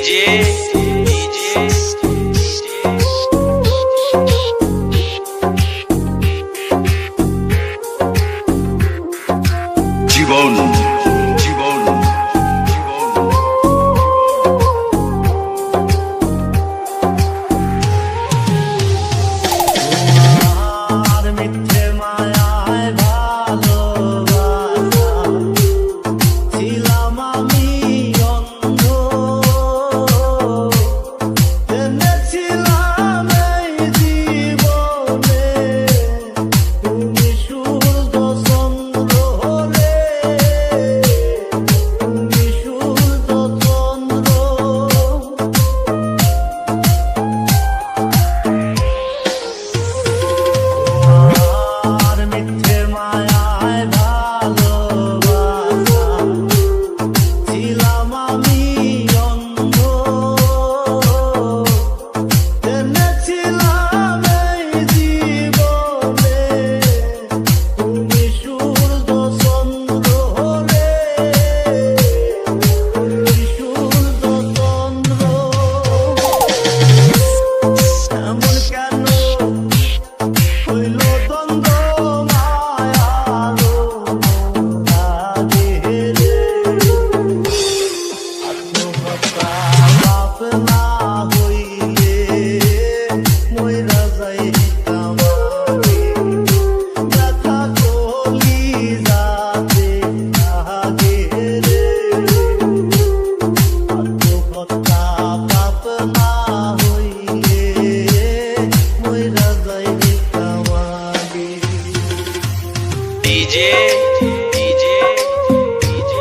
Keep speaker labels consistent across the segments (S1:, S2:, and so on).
S1: DJ, DJ. Jibon DJ, DJ, DJ.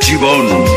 S2: Gibon.